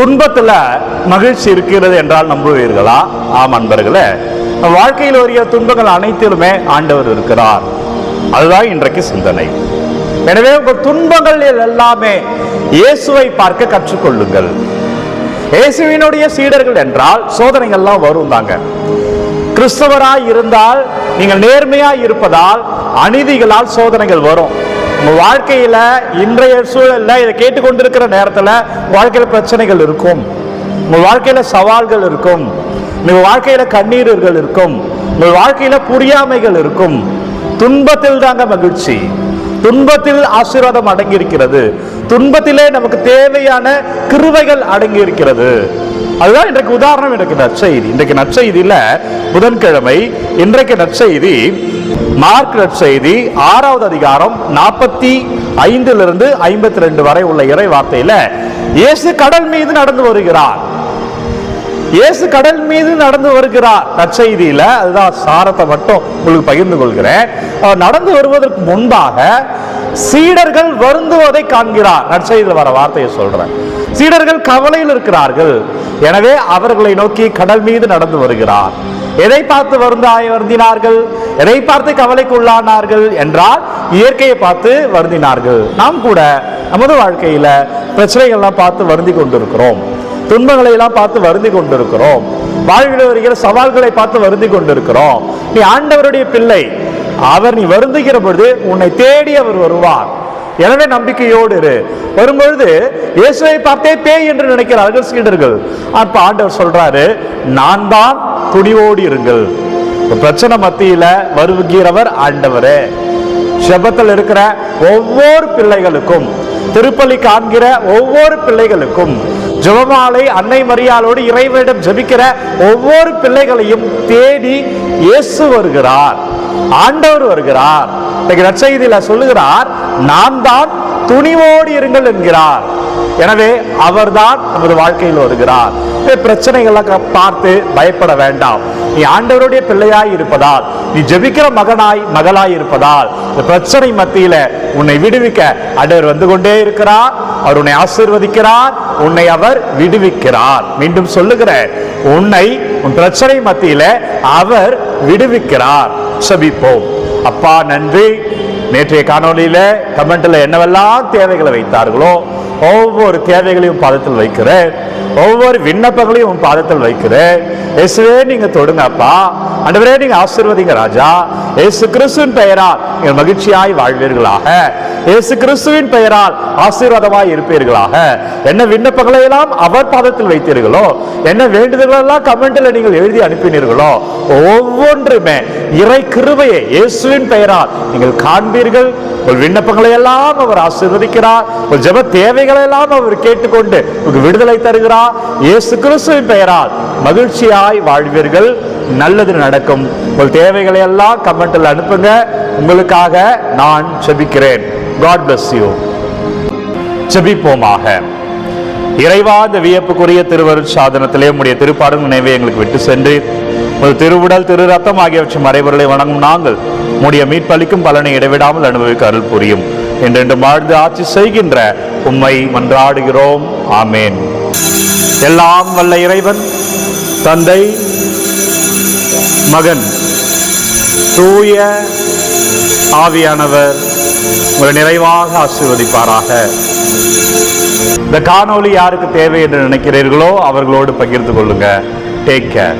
துன்பத்துல மகிழ்ச்சி இருக்கிறது என்றால் நம்புவீர்களா? ஆம் அன்பர்களே. வாழ்க்கையில் வரிய துன்பங்கள் அனைத்திலுமே ஆண்டவர் இருக்கிறார். அதுதான் இன்றைக்கு சிந்தனை. எனவே உங்கள் துன்பங்கள் எல்லாமே இயேசுவை பார்க்க கற்றுக்கொள்ளுங்கள். இயேசுவினுடைய சீடர்கள் என்றால் சோதனைகள்லாம் வரும் தாங்க. கிறிஸ்தவராய் இருந்தால் நீங்கள் நேர்மையாய் இருப்பதால் அநீதிகளால் சோதனைகள் வரும். உங்கள் வாழ்க்கையில் இன்றைய சூழலில் இதை கேட்டுக்கொண்டிருக்கிற நேரத்தில் வாழ்க்கையில் பிரச்சனைகள் இருக்கும். உங்கள் வாழ்க்கையில் சவால்கள் இருக்கும். உங்கள் வாழ்க்கையில் கண்ணீர்கள் இருக்கும். உங்கள் வாழ்க்கையில் புரியாமைகள் இருக்கும். துன்பத்தில் தாங்க மகிழ்ச்சி. துன்பத்தில் ஆசீர்வாதம் அடங்கியிருக்கிறது. துன்பத்திலே நமக்கு தேவையான கிருவைகள் அடங்கி இருக்கிறது அதுதான் இன்றைக்கு உதாரணம். இன்றைக்கு நற்செய்தி. இன்றைக்கு நற்செய்தியில் புதன்கிழமை இன்றைக்கு நற்செய்தி மார்க் செய்தி ஆறாவது அதிகாரம் நாற்பத்தி ஐந்திலிருந்து ஐம்பத்தி ரெண்டு வரை உள்ள இறை வார்த்தையில இயேசு கடல் மீது நடந்து வருகிறார். இயேசு கடல் மீது நடந்து வருகிறார். நற்செய்தியில அதுதான் சாரத்தை மட்டும் உங்களுக்கு பகிர்ந்து கொள்கிறேன். அவர் நடந்து வருவதற்கு முன்பாக சீடர்கள் வருந்துவதை காண்கிறார். நற்செய்தியில் வர வார்த்தையை சொல்றேன். சீடர்கள் கவலையில் இருக்கிறார்கள். எனவே அவர்களை நோக்கி கடல் மீது நடந்து வருகிறார். எதை பார்த்து வருந்தாய் வருந்தினார்கள்? எதை பார்த்து கவலைக்கு உள்ளானார்கள் என்றால் இயற்கையை பார்த்து வருந்தினார்கள். நாம் கூட நமது வாழ்க்கையில பிரச்சனைகள்லாம் பார்த்து வருந்தி கொண்டிருக்கிறோம். துன்பங்களை எல்லாம் பார்த்து வருந்தி கொண்டிருக்கிறோம். வாழ்வில் வருகிற சவால்களை பார்த்து வருந்தி கொண்டிருக்கிறோம். நீ ஆண்டவருடைய பிள்ளை. அவர் நீ வருந்துகிற பொழுது உன்னை தேடி அவர் வருவார். எனவே நம்பிக்கையோடு இரு. வரும்பொழுது இயேசுவை பார்த்தே பேய் என்று நினைக்கிறார்கள் சீடர்கள் அப்ப ஆண்டவர் சொல்றாரு நான் தான் துணிவோடு இருங்கள். பிரச்சனை மத்தியில வருகிறவர் ஆண்டவரே. செபத்தில் இருக்கிற ஒவ்வொரு பிள்ளைகளுக்கும் திருப்பலி காண்கிற ஒவ்வொரு பிள்ளைகளுக்கும் ஜெபமாலை அன்னை மரியாளோடு இறைவனிடம் ஜபிக்கிற ஒவ்வொரு பிள்ளைகளையும் தேடி இயேசு வருகிறார். ஆண்டவர் வருகிறார். இன்னைக்கு நற்செய்தியில சொல்லுகிறார் நான் தான் துணிவோடு இருங்கள் என்கிறார். எனவே அவர்தான் நமது வாழ்க்கையில் வருகிறார். பிரச்சனைகளை பார்த்து பயப்பட வேண்டாம். நீ ஆண்டவருடைய பிள்ளையாய் இருப்பதால் நீ ஜெபிக்கிற மகனாய் மகளாய் இருப்பதால் இந்த பிரச்சனை மத்தியில உன்னை விடுவிக்க அடர் வந்து கொண்டே இருக்கிறார். அவர் உன்னை ஆசீர்வதிக்கிறார். உன்னை அவர் விடுவிக்கிறார். மீண்டும் சொல்லுகிறேன் உன்னை உன் பிரச்சனை மத்தியில அவர் விடுவிக்கிறார். சபிப்போம் அப்பா நன்றி. நேற்றைய காணொளியில கமெண்ட்ல என்னவெல்லாம் தேவைகளை வைத்தார்களோ ஒவ்வொரு தேவைகளையும் பாதத்தில் வைக்கிறேன். ஒவ்வொரு விண்ணப்பங்களையும் உன் பாதத்தில் வைக்கிறேன். இயேசுவே நீங்க தொடுங்க அப்பா நீங்க ஆசிர்வதிங்க ராஜா. இயேசு கிறிஸ்துவின் பெயரால் நீங்கள் மகிழ்ச்சியாய் வாழ்வீர்களாக. இயேசு கிறிஸ்துவின் பெயரால் ஆசீர்வாதமாய் இருப்பீர்களாக. என்ன விண்ணப்பங்களை எல்லாம் அவர் பாதத்தில் வைத்தீர்களோ என்ன வேண்டுதல்களெல்லாம் கமெண்ட்ல நீங்கள் எழுதி அனுப்பினீர்களோ ஒவ்வொன்றுமே இறை கிருபையை இயேசுவின் பெயரால் நீங்கள் காண்பீர்கள். உங்கள் விண்ணப்பங்களை எல்லாம் அவர் ஆசீர்வதிக்கிறார். உங்கள் ஜெப தேவைகளை எல்லாம் அவர் கேட்டுக்கொண்டு உங்களுக்கு விடுதலை தருகிறார். இயேசு கிறிஸ்துவின் பெயரால் மகிழ்ச்சியாய் வாழ்வீர்கள். நல்லது நடக்கும். உங்கள் தேவைகளை எல்லாம் கமெண்ட்டில் அனுப்புங்க. உங்களுக்காக நான் செபிக்கிறேன். காட் பிளஸ் யூ செபிப்போமாக. இறைவா இந்த வியப்புக்குரிய திருவருள் சாதனத்திலே உடைய திருப்பாடும் நினைவை எங்களுக்கு விட்டு சென்று ஒரு திருவுடல் திரு ரத்தம் ஆகியவற்றின் மறைவர்களை வணங்கும் நாங்கள் உடைய மீட்பளிக்கும் பலனை இடைவிடாமல் அனுபவிக்க அருள் புரியும். என்றென்று வாழ்ந்து ஆட்சி செய்கின்ற உம்மை மன்றாடுகிறோம். ஆமேன். எல்லாம் வல்ல இறைவன் தந்தை மகன். தூய ஆவியானவர் உங்களை நிறைவாக ஆசீர்வதிப்பாராக. இந்த காணொளி யாருக்கு தேவை என்று நினைக்கிறீர்களோ அவர்களோடு பகிர்ந்து கொள்ளுங்க. Take care